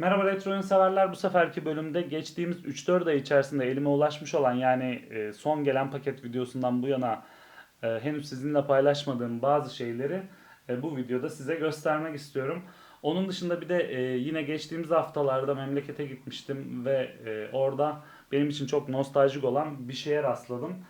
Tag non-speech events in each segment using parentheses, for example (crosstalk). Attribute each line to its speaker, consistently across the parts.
Speaker 1: Merhaba retro oyun severler. Bu seferki bölümde geçtiğimiz 3-4 ay içerisinde elime ulaşmış olan yani e, son gelen paket videosundan bu yana e, henüz sizinle paylaşmadığım bazı şeyleri e, bu videoda size göstermek istiyorum. Onun dışında bir de yine geçtiğimiz haftalarda memlekete gitmiştim ve orada benim için çok nostaljik olan bir şeye rastladım.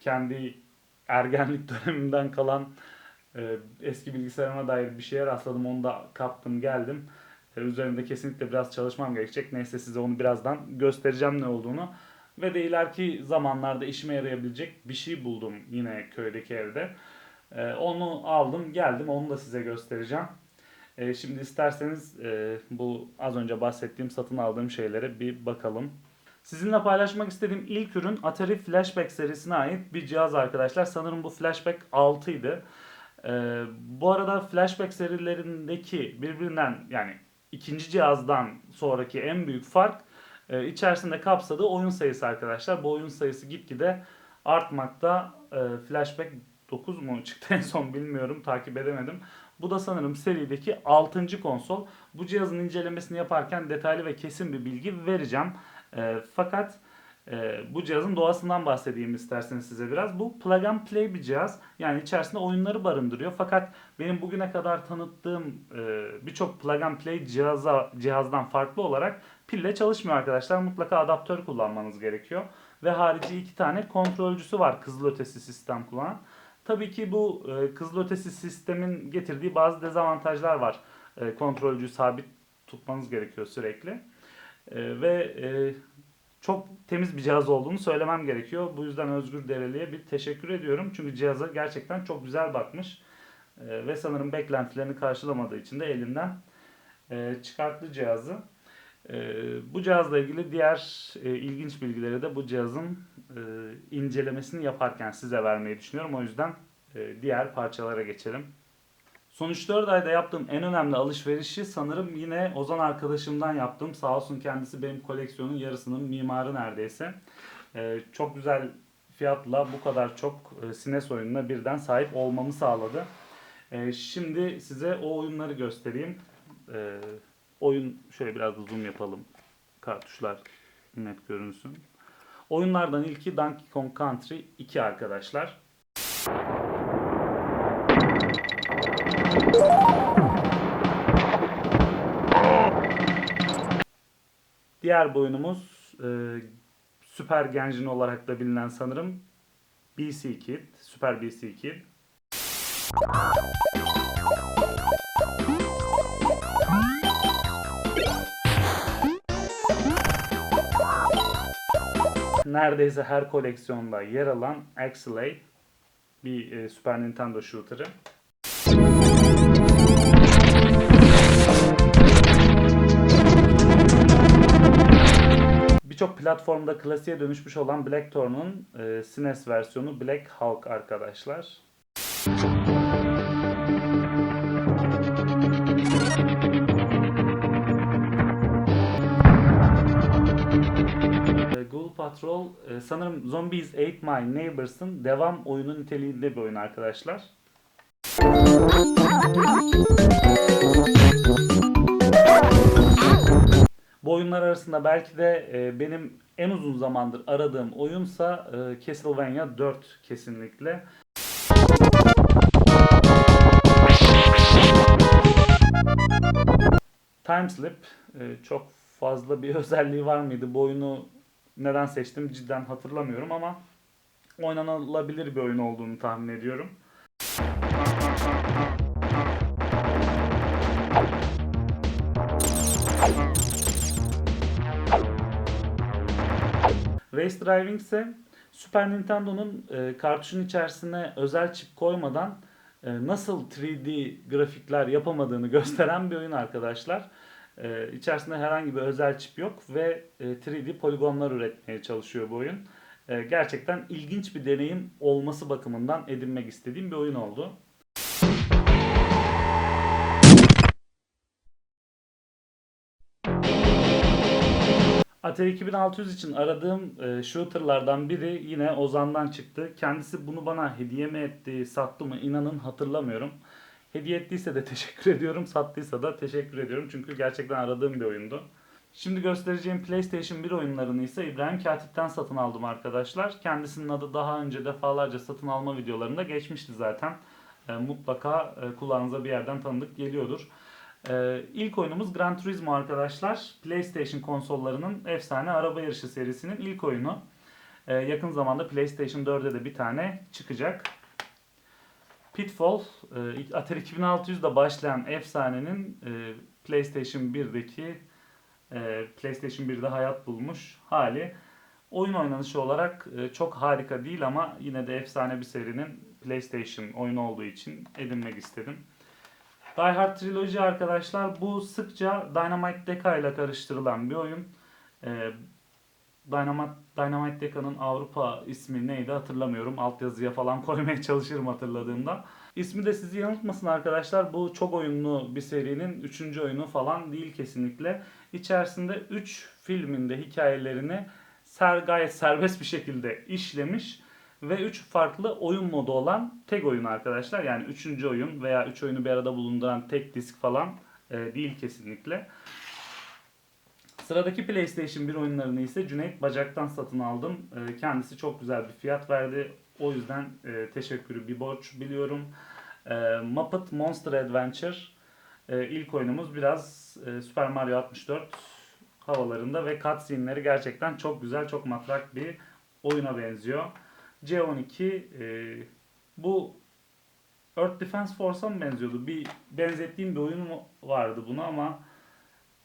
Speaker 1: Kendi ergenlik (laughs) dönemimden kalan eski bilgisayarıma dair bir şeye rastladım. Onu da kaptım geldim. E, Üzerinde kesinlikle biraz çalışmam gerekecek. Neyse size onu birazdan göstereceğim ne olduğunu. Ve de ileriki zamanlarda işime yarayabilecek bir şey buldum yine köydeki evde. E, Onu aldım geldim onu da size göstereceğim. E, Şimdi isterseniz e, bu az önce bahsettiğim satın aldığım şeylere bir bakalım. Sizinle paylaşmak istediğim ilk ürün Atari Flashback serisine ait bir cihaz arkadaşlar. Sanırım bu Flashback 6 idi. Ee, bu arada Flashback serilerindeki birbirinden yani ikinci cihazdan sonraki en büyük fark e, içerisinde kapsadığı oyun sayısı arkadaşlar. Bu oyun sayısı gitgide artmakta. E, Flashback 9 mu çıktı (laughs) en son bilmiyorum takip edemedim. Bu da sanırım serideki 6. konsol. Bu cihazın incelemesini yaparken detaylı ve kesin bir bilgi vereceğim. E, fakat e, bu cihazın doğasından bahsedeyim isterseniz size biraz. Bu plug and play bir cihaz. Yani içerisinde oyunları barındırıyor. Fakat benim bugüne kadar tanıttığım e, birçok plug and play cihaza, cihazdan farklı olarak pille çalışmıyor arkadaşlar. Mutlaka adaptör kullanmanız gerekiyor. Ve harici iki tane kontrolcüsü var kızılötesi sistem kullanan. Tabii ki bu e, kızılötesi sistemin getirdiği bazı dezavantajlar var. E, kontrolcüyü sabit tutmanız gerekiyor sürekli. E, ve e, çok temiz bir cihaz olduğunu söylemem gerekiyor. Bu yüzden Özgür Dereli'ye bir teşekkür ediyorum. Çünkü cihaza gerçekten çok güzel bakmış. Ee, ve sanırım beklentilerini karşılamadığı için de elinden e, çıkarttı cihazı. Ee, bu cihazla ilgili diğer e, ilginç bilgileri de bu cihazın e, incelemesini yaparken size vermeyi düşünüyorum. O yüzden e, diğer parçalara geçelim. Son 3-4 ayda yaptığım en önemli alışverişi sanırım yine Ozan arkadaşımdan yaptım. Sağ olsun kendisi benim koleksiyonun yarısının mimarı neredeyse. Ee, çok güzel fiyatla bu kadar çok e, oyununa birden sahip olmamı sağladı. Ee, şimdi size o oyunları göstereyim. Ee, oyun şöyle biraz da zoom yapalım. Kartuşlar net görünsün. Oyunlardan ilki Donkey Kong Country 2 arkadaşlar. Diğer bir oyunumuz e, Süper Genjin olarak da bilinen sanırım BC Kid, Süper BC Kid. Neredeyse her koleksiyonda yer alan Axelay bir e, Super Nintendo shooter'ı. Platformda klasiğe dönüşmüş olan Blackthorn'un e, SNES versiyonu Black Hawk arkadaşlar. E, Ghoul Patrol e, sanırım Zombies Ate My Neighbors'ın devam oyunu niteliğinde bir oyun arkadaşlar. Bu oyunlar arasında belki de e, benim en uzun zamandır aradığım oyunsa e, Castlevania 4 kesinlikle. Timeslip e, çok fazla bir (laughs) özelliği var mıydı? Bu oyunu neden seçtim cidden hatırlamıyorum ama oynanılabilir bir oyun olduğunu tahmin ediyorum. Race Driving ise Super Nintendo'nun e, kartuşun içerisine özel çip koymadan e, nasıl 3D grafikler yapamadığını (laughs) gösteren bir oyun arkadaşlar. E, içerisinde herhangi bir özel çip yok ve e, 3D poligonlar üretmeye çalışıyor bu oyun. E, gerçekten ilginç bir deneyim olması bakımından edinmek istediğim bir oyun oldu. Atari 2600 için aradığım e, shooterlardan biri yine Ozan'dan çıktı. Kendisi bunu bana hediye mi etti, sattı mı inanın hatırlamıyorum. Hediye ettiyse de (laughs) teşekkür ediyorum. Sattıysa da teşekkür ediyorum. Çünkü gerçekten aradığım bir oyundu. Şimdi göstereceğim PlayStation 1 oyunlarını ise İbrahim Katip'ten satın aldım arkadaşlar. Kendisinin adı daha önce defalarca satın alma videolarında geçmişti zaten. E, mutlaka e, kulağınıza bir yerden tanıdık geliyordur. E, ilk oyunumuz Gran Turismo arkadaşlar. PlayStation konsollarının efsane araba yarışı serisinin ilk oyunu. E, yakın zamanda PlayStation 4'e de bir tane çıkacak. Pitfall, e, Atari 2600'da başlayan efsanenin e, PlayStation 1'deki e, PlayStation 1'de hayat bulmuş hali. Oyun oynanışı olarak e, çok harika değil ama yine de efsane bir serinin PlayStation oyunu olduğu için edinmek istedim. Die Hard Trilogy arkadaşlar bu sıkça Dynamite Deka ile karıştırılan bir oyun. E, Dynamite, Dynamite Deka'nın Avrupa ismi neydi hatırlamıyorum. Altyazıya falan (laughs) koymaya çalışırım hatırladığımda. İsmi de sizi yanıltmasın arkadaşlar. Bu çok oyunlu bir serinin 3. oyunu falan değil kesinlikle. İçerisinde 3 filminde hikayelerini ser, gayet serbest bir şekilde işlemiş ve 3 farklı oyun modu olan tek oyun arkadaşlar. Yani 3. oyun veya 3 oyunu bir arada bulunduran tek disk falan e, değil kesinlikle. Sıradaki PlayStation 1 oyunlarını ise Cüneyt Bacak'tan satın aldım. E, kendisi çok güzel bir fiyat verdi. O yüzden e, teşekkürü bir borç biliyorum. E, Muppet Monster Adventure e, ilk oyunumuz biraz e, Super Mario 64 havalarında ve cutscene'leri gerçekten çok güzel, çok matrak bir oyuna benziyor. C12 e, bu Earth Defense Force'a mı benziyordu? Bir benzettiğim bir oyun vardı buna ama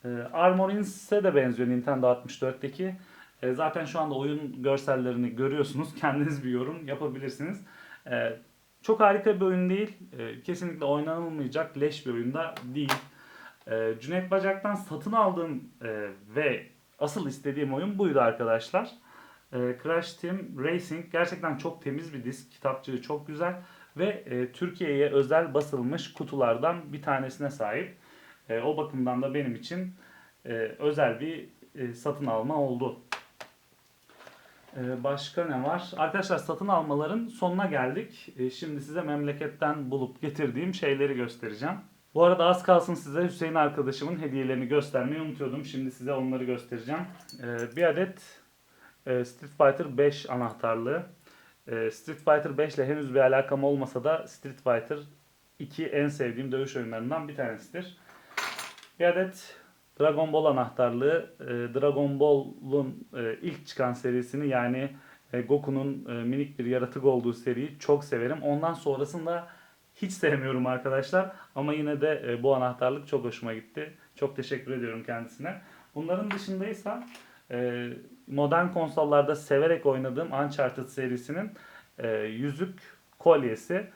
Speaker 1: e, Armorins'e de benziyor Nintendo 64'teki. E, zaten şu anda oyun görsellerini görüyorsunuz. (laughs) Kendiniz bir yorum yapabilirsiniz. E, çok harika bir oyun değil. E, kesinlikle oynanılmayacak leş bir oyunda değil. E, Cüneyt Bacak'tan satın aldığım e, ve asıl istediğim oyun buydu arkadaşlar. E, Crash Team Racing gerçekten çok temiz bir disk. Kitapçığı çok güzel ve e, Türkiye'ye özel basılmış kutulardan bir tanesine sahip. E, o bakımdan da benim için e, özel bir e, satın alma oldu. E, başka ne var? Arkadaşlar satın almaların sonuna geldik. E, şimdi size memleketten bulup getirdiğim şeyleri göstereceğim. Bu arada az kalsın size Hüseyin arkadaşımın hediyelerini göstermeyi unutuyordum. Şimdi size onları göstereceğim. E, bir adet e, Street Fighter 5 anahtarlığı. E, Street Fighter 5 ile henüz bir alakam olmasa da Street Fighter 2 en sevdiğim dövüş oyunlarından bir tanesidir. Bir adet Dragon Ball anahtarlığı. E, Dragon Ball'un e, ilk çıkan serisini yani e, Goku'nun e, minik bir yaratık olduğu seriyi çok severim. Ondan sonrasında hiç sevmiyorum arkadaşlar. Ama yine de bu anahtarlık çok hoşuma gitti. Çok teşekkür ediyorum kendisine. Bunların dışındaysa e, modern konsollarda severek oynadığım Uncharted serisinin e, yüzük kolyesi.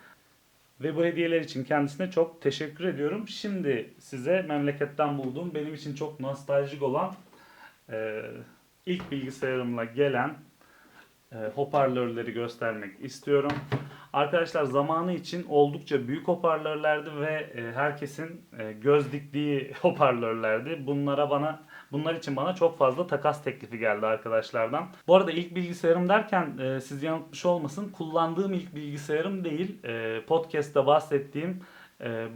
Speaker 1: Ve bu hediyeler için kendisine çok teşekkür ediyorum. Şimdi size memleketten bulduğum benim için çok nostaljik olan e, ilk bilgisayarımla gelen e, hoparlörleri göstermek istiyorum. Arkadaşlar zamanı için oldukça büyük hoparlörlerdi ve e, herkesin e, göz diktiği (laughs) hoparlörlerdi. Bunlara bana bunlar için bana çok fazla takas teklifi geldi arkadaşlardan. Bu arada ilk bilgisayarım derken e, siz yanıltmış olmasın kullandığım ilk bilgisayarım değil. E, podcast'ta bahsettiğim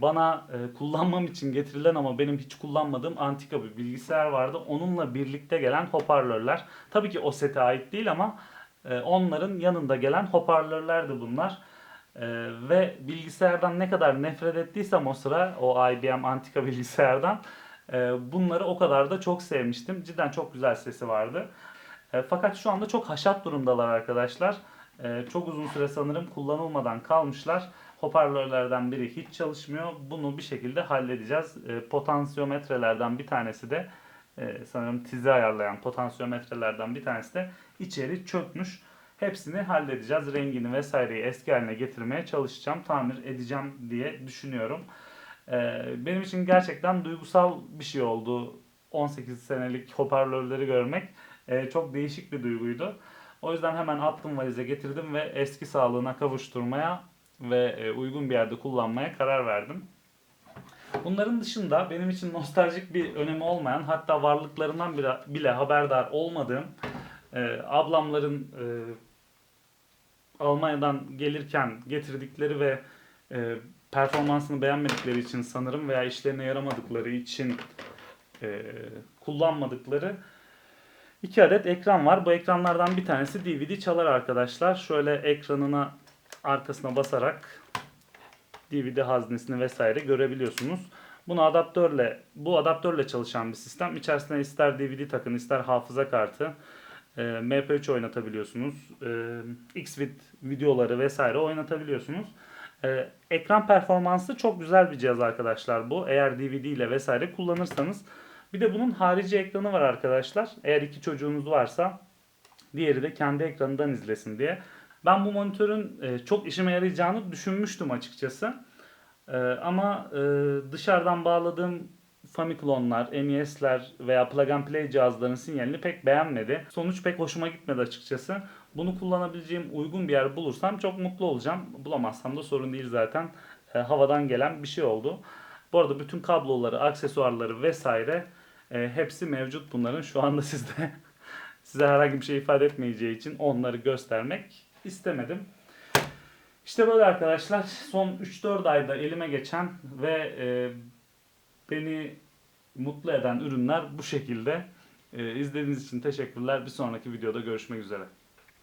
Speaker 1: bana kullanmam için getirilen ama benim hiç kullanmadığım antika bir bilgisayar vardı. Onunla birlikte gelen hoparlörler. Tabii ki o sete ait değil ama e, onların yanında gelen hoparlörlerdi bunlar. E, ve bilgisayardan ne kadar nefret ettiysem o sıra o IBM antika (laughs) bilgisayardan e, bunları o kadar da çok sevmiştim. Cidden çok güzel sesi vardı. E, fakat şu anda çok haşat durumdalar arkadaşlar. E, çok uzun süre sanırım kullanılmadan kalmışlar. Hoparlörlerden biri hiç çalışmıyor. Bunu bir şekilde halledeceğiz. Potansiyometrelerden bir tanesi de e, sanırım tizi ayarlayan potansiyometrelerden bir tanesi de içeri çökmüş. Hepsini halledeceğiz. Rengini vesaireyi eski haline getirmeye çalışacağım. Tamir edeceğim diye düşünüyorum. E, benim için gerçekten duygusal bir şey oldu. 18 senelik hoparlörleri görmek e, çok değişik bir duyguydu. O yüzden hemen attım valize getirdim ve eski sağlığına kavuşturmaya ve e, uygun bir yerde kullanmaya karar verdim. Bunların dışında benim için nostaljik bir önemi olmayan hatta varlıklarından bile, bile haberdar olmadığım e, ablamların e, Almanya'dan gelirken getirdikleri ve e, performansını beğenmedikleri için sanırım veya işlerine yaramadıkları için e, kullanmadıkları iki adet ekran var. Bu ekranlardan bir tanesi DVD çalar arkadaşlar. Şöyle ekranına arkasına basarak DVD haznesini vesaire görebiliyorsunuz. Bunu adaptörle, bu adaptörle çalışan bir sistem. İçerisine ister DVD takın, ister hafıza kartı, e, MP3 oynatabiliyorsunuz. E, Xvid videoları vesaire oynatabiliyorsunuz. E, ekran performansı çok güzel bir cihaz arkadaşlar bu. Eğer DVD ile vesaire kullanırsanız. Bir de bunun harici ekranı var arkadaşlar. Eğer iki çocuğunuz varsa diğeri de kendi ekranından izlesin diye. Ben bu monitörün e, çok işime yarayacağını düşünmüştüm açıkçası. E, ama e, dışarıdan bağladığım Famiclon'lar, NES'ler veya Plug and Play cihazların sinyalini pek beğenmedi. Sonuç pek hoşuma gitmedi açıkçası. Bunu kullanabileceğim uygun bir yer bulursam çok mutlu olacağım. Bulamazsam da sorun değil zaten. Havadan gelen bir şey oldu. Bu arada bütün kabloları, aksesuarları vesaire hepsi mevcut bunların. Şu anda (laughs) sizde size herhangi bir şey ifade etmeyeceği için onları göstermek istemedim. İşte böyle arkadaşlar. Son 3-4 ayda elime geçen ve e, beni mutlu eden ürünler bu şekilde. E, izlediğiniz için teşekkürler. Bir sonraki videoda görüşmek üzere.